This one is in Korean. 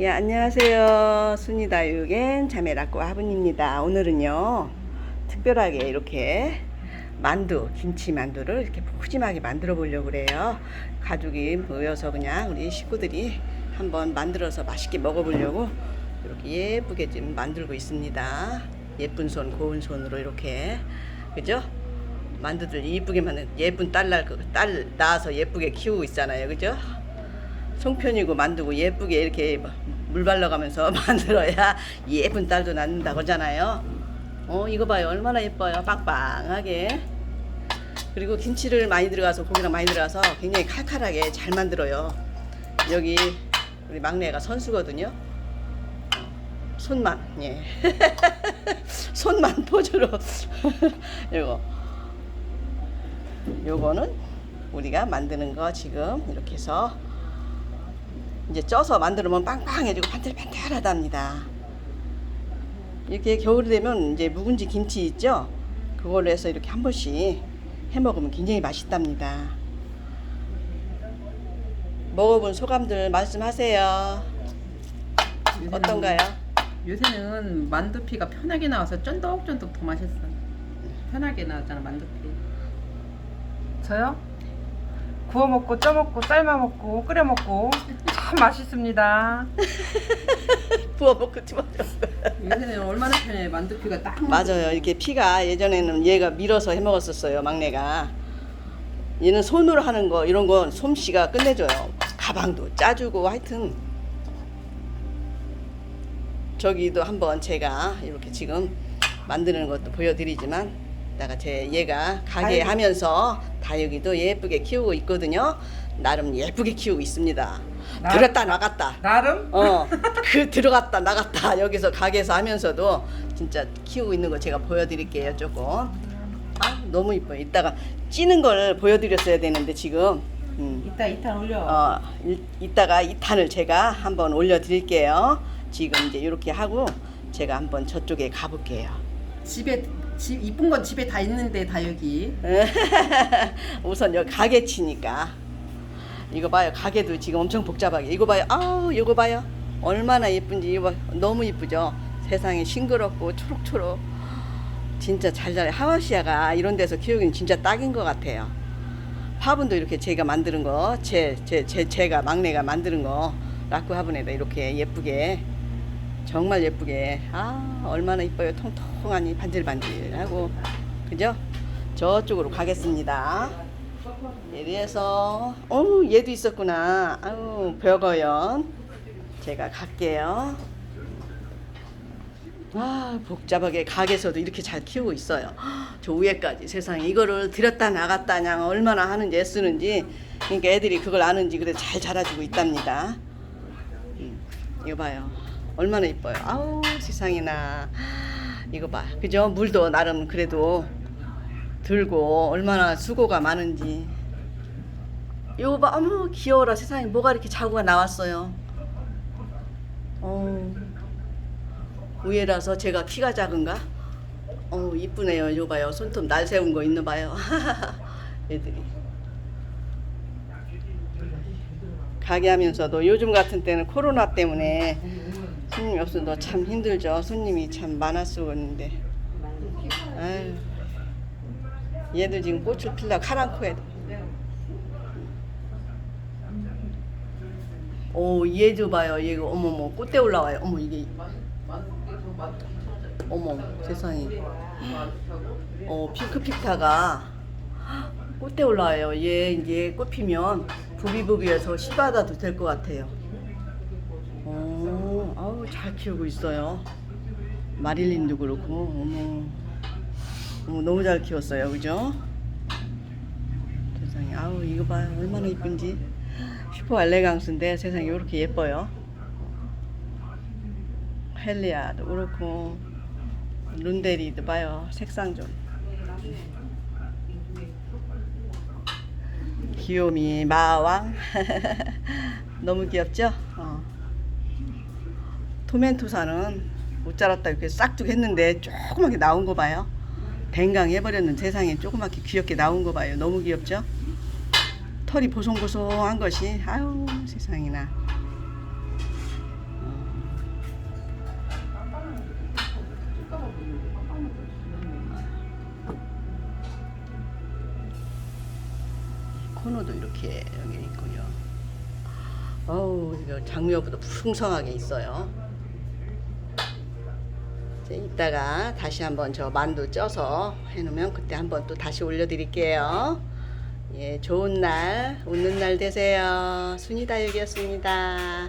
예, 안녕하세요. 순이다육엔 자매락고 화분입니다. 오늘은요, 특별하게 이렇게 만두, 김치 만두를 이렇게 푸짐하게 만들어 보려고 그래요. 가족이 모여서 그냥 우리 식구들이 한번 만들어서 맛있게 먹어보려고 이렇게 예쁘게 지금 만들고 있습니다. 예쁜 손, 고운 손으로 이렇게. 그죠? 만두들 이쁘게 만든 예쁜 딸, 낳- 딸 낳아서 예쁘게 키우고 있잖아요. 그죠? 송편이고 만두고 예쁘게 이렇게 물 발라가면서 만들어야 예쁜 딸도 낳는다고 하잖아요. 어 이거 봐요 얼마나 예뻐요 빵빵하게. 그리고 김치를 많이 들어가서 고기랑 많이 들어가서 굉장히 칼칼하게 잘 만들어요. 여기 우리 막내가 선수거든요. 손만 예 손만 포즈로 이거 요거는 우리가 만드는 거 지금 이렇게 해서 이제 쪄서 만들면 빵빵해지고 반들반들하답니다. 이렇게 겨울이 되면 이제 묵은지 김치 있죠? 그걸로 해서 이렇게 한 번씩 해 먹으면 굉장히 맛있답니다. 먹어본 소감들 말씀하세요. 요새는- 어떤가요? 요새는 만두피가 편하게 나와서 쫀득쫀득 더 맛있어. 편하게 나왔잖아 만두피. 저요? 구워 먹고 쪄 먹고 삶아 먹고 끓여 먹고 참 맛있습니다. 부어 먹고 집어 요새는 얼마나 편해 만두피가 딱 맞아요. 이렇게 피가 예전에는 얘가 밀어서 해 먹었었어요. 막내가. 얘는 손으로 하는 거 이런 건 솜씨가 끝내줘요. 가방도 짜주고 하여튼 저기도 한번 제가 이렇게 지금 만드는 것도 보여드리지만 내가 제 얘가 가게 다육이. 하면서 다육이도 예쁘게 키우고 있거든요. 나름 예쁘게 키우고 있습니다. 나- 들었다 나갔다. 나름 어, 그 들어갔다 나갔다 여기서 가게에서 하면서도 진짜 키우고 있는 거 제가 보여드릴게요 조금. 아 너무 이뻐요. 이따가 찌는 걸 보여드렸어야 되는데 지금 음, 이따 이따 올려. 어, 이, 이따가 이 탄을 제가 한번 올려드릴게요. 지금 이제 이렇게 하고 제가 한번 저쪽에 가볼게요. 집에 집 이쁜 건 집에 다 있는데 다 여기. 우선 여기 가게 치니까. 이거 봐요. 가게도 지금 엄청 복잡하게. 이거 봐요. 아우 이거 봐요. 얼마나 예쁜지. 이거 봐. 너무 이쁘죠? 세상에 싱그럽고 초록초록. 진짜 잘 자라. 하와시아가 이런 데서 키우기는 진짜 딱인 것 같아요. 화분도 이렇게 제가 만드는 거제 제, 제, 제 가 막내가 만드는 거. 라쿠 화분에다 이렇게 예쁘게 정말 예쁘게 아 얼마나 이뻐요 통통하니 반질반질하고 그죠 저쪽으로 가겠습니다. 이래서 어 얘도 있었구나. 아유 벽어연 제가 갈게요. 아 복잡하게 가게에서도 이렇게 잘 키우고 있어요. 저 위에까지 세상에 이거를 들였다 나갔다 그냥 얼마나 하는지 애쓰는지 그러니까 애들이 그걸 아는지 그래 잘 자라주고 있답니다. 음, 이거 봐요. 얼마나 이뻐요. 아우 세상에나 이거 봐. 그죠? 물도 나름 그래도 들고 얼마나 수고가 많은지. 이거 봐, 어머 귀여워라 세상에 뭐가 이렇게 자구가 나왔어요. 어, 위에라서 제가 키가 작은가? 어 이쁘네요. 이거 봐요. 손톱 날 세운 거 있나 봐요. 애들이. 가게 하면서도 요즘 같은 때는 코로나 때문에 손님이 없어도 참 힘들죠. 손님이 참 많았었는데. 얘도 지금 꽃을 필라고 카랑코에도. 오, 얘도 봐요. 얘가 어머머 꽃대 올라와요. 어머 이게 어머 세상에. 어 핑크피타가 꽃대 올라와요. 얘 이제 꽃 피면 부비부비해서 씨 받아도 될 것 같아요. 오, 아우 잘 키우고 있어요. 마릴린도 그렇고, 어머, 어머 너무 잘 키웠어요, 그죠? 세상에, 아우 이거 봐요, 얼마나 이쁜지. 슈퍼 알레강스인데 세상에 이렇게 예뻐요. 헬리아도 그렇고, 룬데리도 봐요, 색상 좀. 귀요미 마왕 너무 귀엽죠? 어. 토멘토사는 못 자랐다 이렇게 싹둑 했는데 조그맣게 나온 거 봐요. 댕강 해버렸는 세상에 조그맣게 귀엽게 나온 거 봐요. 너무 귀엽죠? 털이 보송보송한 것이 아유 세상이나. 코너도 이렇게 여기 있고요. 어우 이거 장미화보다 풍성하게 있어요. 이제 이따가 다시 한번 저 만두 쪄서 해놓으면 그때 한번 또 다시 올려드릴게요. 예, 좋은 날, 웃는 날 되세요. 순이 다육이었습니다.